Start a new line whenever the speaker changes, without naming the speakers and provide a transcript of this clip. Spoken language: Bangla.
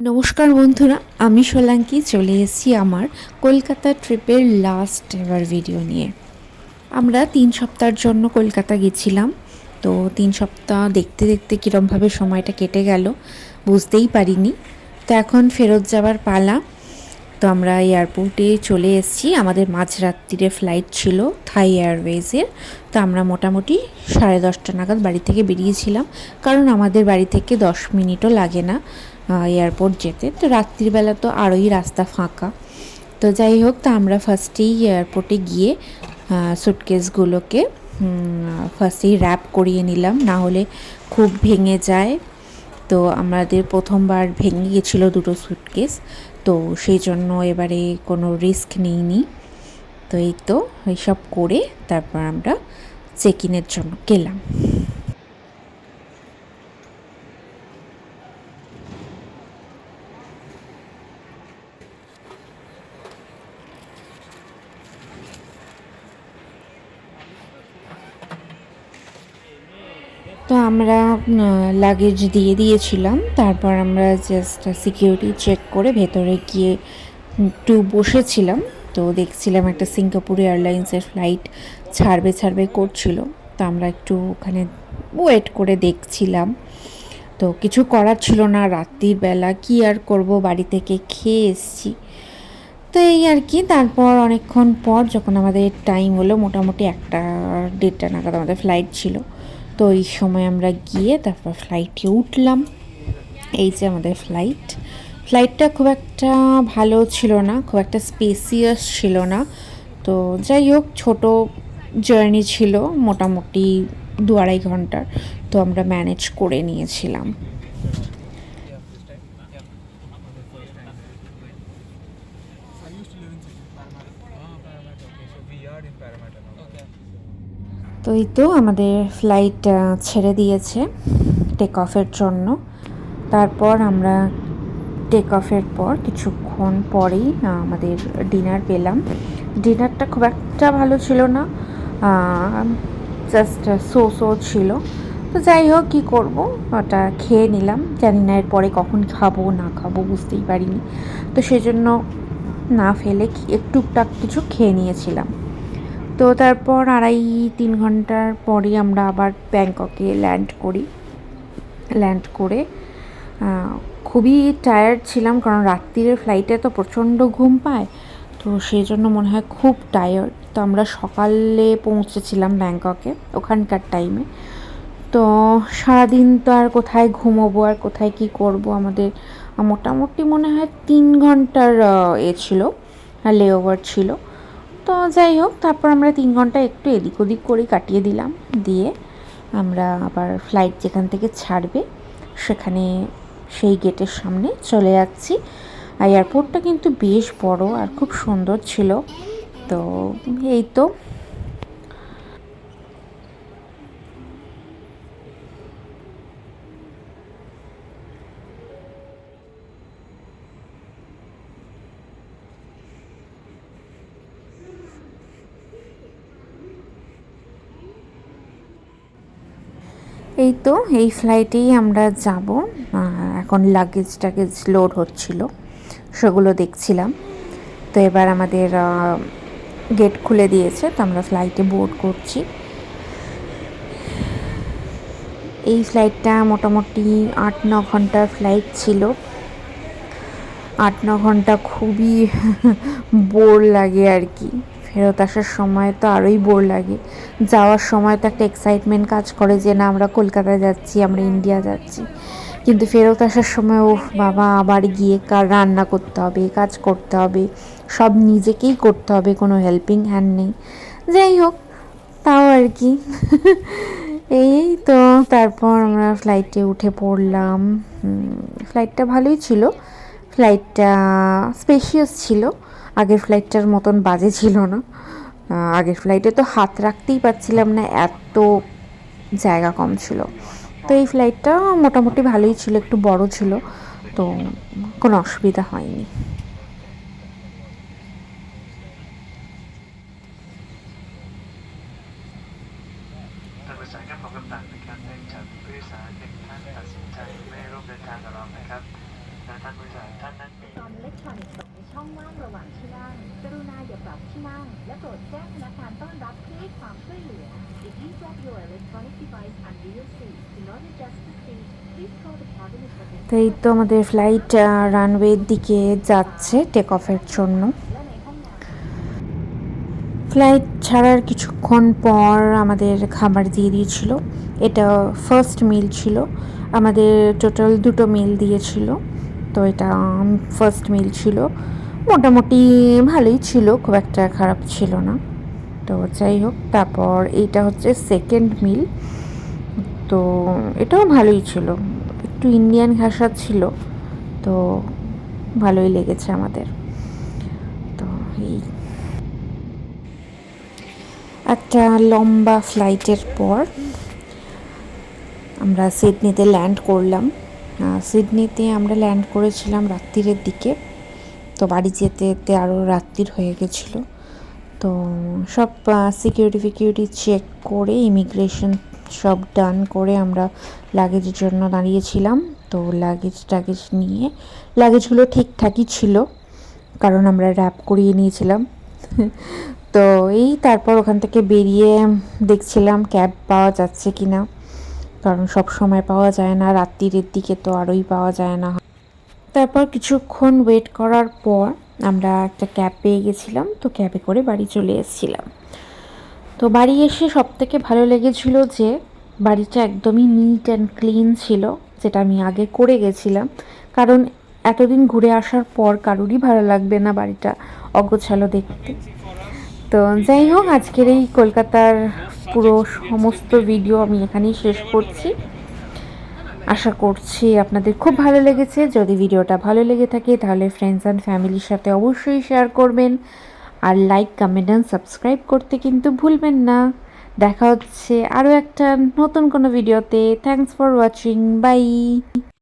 নমস্কার বন্ধুরা, আমি সোলাঙ্কি, চলে এসেছি আমার কলকাতা ট্রিপের লাস্ট এভার ভিডিও নিয়ে। আমরা তিন সপ্তাহের জন্য কলকাতা গেছিলাম, তো তিন সপ্তাহ দেখতে দেখতে কীরমভাবে সময়টা কেটে গেল বুঝতেই পারিনি। তো এখন ফেরত যাবার পালা তো আমরা এয়ারপোর্টে চলে এসেছি। আমাদের মাঝরাত্রিরে ফ্লাইট ছিল থাই এয়ারওয়েজের তো আমরা মোটামুটি সাড়ে দশটা নাগাদ বাড়ি থেকে বেরিয়েছিলাম। কারণ আমাদের বাড়ি থেকে দশ মিনিটও লাগে না এয়ারপোর্ট যেতে। তো রাত্রিবেলা তো আরোই রাস্তা ফাঁকা। তো যাই হোক, তো আমরা ফার্স্টেই এয়ারপোর্টে গিয়ে সুটকেসগুলোকে ফার্স্টেই র্যাপ করিয়ে নিলাম। না হলে খুব ভেঙে যায়। তো আমাদের প্রথমবার ভেঙে গেছিল দুটো সুটকেস তো সেই জন্য এবারে কোনো রিস্ক নিইনি। তো এই তো, এইসব করে তারপর আমরা চেক ইনের জন্য গেলাম। তো আমরা লাগেজ দিয়ে দিয়েছিলাম। তারপর আমরা জাস্ট সিকিউরিটি চেক করে ভেতরে গিয়ে একটু বসেছিলাম। তো দেখছিলাম একটা সিঙ্গাপুর এয়ারলাইন্সের ফ্লাইট ছাড়বে ছাড়বে করছিল। তো আমরা একটু ওখানে ওয়েট করে দেখছিলাম। তো কিছু করার ছিল না। রাত্রির বেলা কী আর করব? বাড়ি থেকে খেয়ে এসছি। তো এই আর কি। তারপর অনেকক্ষণ পর যখন আমাদের টাইম হলো, মোটামুটি একটা দেড়টা নাগাদ আমাদের ফ্লাইট ছিল। তো এই সময় আমরা গিয়ে তারপর ফ্লাইটে উঠলাম। এই যে আমাদের ফ্লাইট ফ্লাইটটা খুব একটা ভালো ছিল না খুব একটা স্পেসিয়াস ছিল না। তো যাই হোক ছোটো জার্নি ছিল মোটামুটি দু আড়াই ঘণ্টার। তো আমরা ম্যানেজ করে নিয়েছিলাম।
Parramatta. Okay,
তো এই তো আমাদের ফ্লাইট ছেড়ে দিয়েছে টেক অফের জন্য। তারপর আমরা টেক অফের পর কিছুক্ষণ পরেই আমাদের ডিনার পেলাম। ডিনারটা খুব একটা ভালো ছিল না জাস্ট সো সো ছিল। তো যাই হোক, কী করব? ওটা খেয়ে নিলাম। জানি না এরপরে কখন খাব, না খাব, বুঝতেই পারিনি। তো সেজন্য না ফেলে কি- একটু কিছু খেয়ে নিয়েছিলাম। তো তারপর আড়াই, তিন ঘণ্টার পরই আমরা আবার ব্যাংককে ল্যান্ড করি। ল্যান্ড করে খুবই টায়ার্ড ছিলাম কারণ রাত্রিরের ফ্লাইটে তো প্রচণ্ড ঘুম পায়, তো সেই জন্য মনে হয় খুব টায়ার্ড তো আমরা সকালে পৌঁছেছিলাম ব্যাংককে ওখানকার টাইমে তো সারাদিন তো আর কোথায় ঘুমোবো, আর কোথায় কি করব? আমাদের, মোটামুটি মনে হয় তিন ঘণ্টার এ ছিল লে ওভার ছিল। তো যাই হোক, তারপর আমরা তিন ঘণ্টা একটু এদিক ওদিক করে কাটিয়ে দিলাম। দিয়ে আমরা আবার ফ্লাইট যেখান থেকে ছাড়বে, সেখানে সেই গেটের সামনে চলে যাচ্ছি। এয়ারপোর্টটা কিন্তু বেশ বড় আর খুব সুন্দর ছিল। তো এই তো। এই তো, এই ফ্লাইটেই আমরা যাব। এখন লাগেজ টাগেজ লোড হচ্ছিল, সেগুলো দেখছিলাম। তো এবার আমাদের গেট খুলে দিয়েছে, তো আমরা ফ্লাইটে বোর্ড করছি। এই ফ্লাইটটা মোটামুটি আট, ন ঘণ্টার ফ্লাইট ছিল। আট, ন ঘণ্টা খুবই বোর লাগে আর কি। ফেরত আসার সময় তো আরোই বোর লাগে। যাওয়ার সময় তো একটা এক্সাইটমেন্ট কাজ করে যে, না, আমরা কলকাতা যাচ্ছি, আমরা ইন্ডিয়া যাচ্ছি। কিন্তু ফেরত আসার সময় ও বাবা, আবার গিয়ে কার রান্না করতে হবে কাজ করতে হবে, সব নিজেকেই করতে হবে, কোনো হেল্পিং হ্যান্ড নেই। যাই হোক, তাও আর কি। এই তো, তারপর আমরা ফ্লাইটে উঠে পড়লাম। ফ্লাইটটা ভালোই ছিল। ফ্লাইটটা স্পেশিয়াস ছিল। আগের ফ্লাইটটার মতন বাজে ছিল না। আগের ফ্লাইটে তো হাত রাখতেই পারছিলাম না, এত জায়গা কম ছিল। তো এই ফ্লাইটটা মোটামুটি ভালোই ছিল, একটু বড় ছিল, তো কোনো অসুবিধা হয়নি।
ท่า นผู้โดยสารครับขอกำลังนะครับเนื่องจากผู้โดยสารหนึ่งท่านตัดสินใจไม่ร่วมเดินทางกับเรานะครับและท่านผู้โดย สารท่านนั้นมี
ตอนอิเล็กทรอนิกส์ตกในช่องว่างระหว่างที่นั่ง กรุณาอย่าปรับที่นั่ง และโปรดแจ้งพนักงานต้อนรับเพื่อให้ความช่วยเหลือ If you drop your electronic device under your seat, do not adjust the seat. Please call the cabin attendant.
তো এই তো আমাদের ফ্লাইট রানওয়ের দিকে যাচ্ছে টেক অফের জন্য
และในห้องน้ำ
ফ্লাইট ছাড়ার কিছুক্ষণ পর আমাদের খাবার দিয়ে দিয়েছিল এটা ফার্স্ট মিল ছিল আমাদের টোটাল দুটো মিল দিয়েছিল তো এটা ফার্স্ট মিল ছিল মোটামুটি ভালোই ছিল, খুব একটা খারাপ ছিল না। তো যাই হোক, তারপর এইটা হচ্ছে সেকেন্ড মিল তো এটাও ভালোই ছিল, একটু ইন্ডিয়ান ঘাসা ছিল, তো ভালোই লেগেছে আমাদের। তো এই। একটা লম্বা ফ্লাইটের পর আমরা সিডনিতে ল্যান্ড করলাম। সিডনিতে আমরা ল্যান্ড করেছিলাম রাত্রিরের দিকে। তো বাড়ি যেতে যেতে আরও রাত্রির হয়ে গেছিল। তো সব সিকিউরিটি ফিকিউরিটি চেক করে ইমিগ্রেশন সব ডান করে আমরা লাগেজের জন্য দাঁড়িয়েছিলাম। তো লাগেজ টাগেজ নিয়ে লাগেজগুলো ঠিকঠাকই ছিল, কারণ আমরা র্যাপ করিয়ে নিয়েছিলাম। তো এই তারপর ওখান থেকে বেরিয়ে দেখছিলাম ক্যাব পাওয়া যাচ্ছে কি না কারণ সব সময় পাওয়া যায় না রাত্রিরের দিকে তো আরোই পাওয়া যায় না। তারপর কিছুক্ষণ ওয়েট করার পর আমরা একটা ক্যাব পেয়ে গেছিলাম, তো ক্যাবে করে বাড়ি চলে এসেছিলাম। তো বাড়ি এসে সব থেকে ভালো লেগেছিল যে বাড়িটা একদমই নিট অ্যান্ড ক্লিন ছিল, যেটা আমি আগে করে গেছিলাম। কারণ এতদিন ঘুরে আসার পর কারোরই ভালো লাগবে না বাড়িটা অগোছালো দেখতে। তো যাই হোক, আজকের এই কলকাতার পুরো সমস্ত ভিডিও আমি এখানেই শেষ করছি। আশা করছি আপনাদের খুব ভালো লেগেছে। যদি ভিডিওটা ভালো লেগে থাকে, তাহলে ফ্রেন্ডস অ্যান্ড ফ্যামিলির সাথে অবশ্যই শেয়ার করবেন। আর লাইক কমেন্ট অ্যান্ড সাবস্ক্রাইব করতে কিন্তু ভুলবেন না। দেখা হচ্ছে আরও একটা নতুন কোনো ভিডিওতে থ্যাংকস ফর ওয়াচিং বাই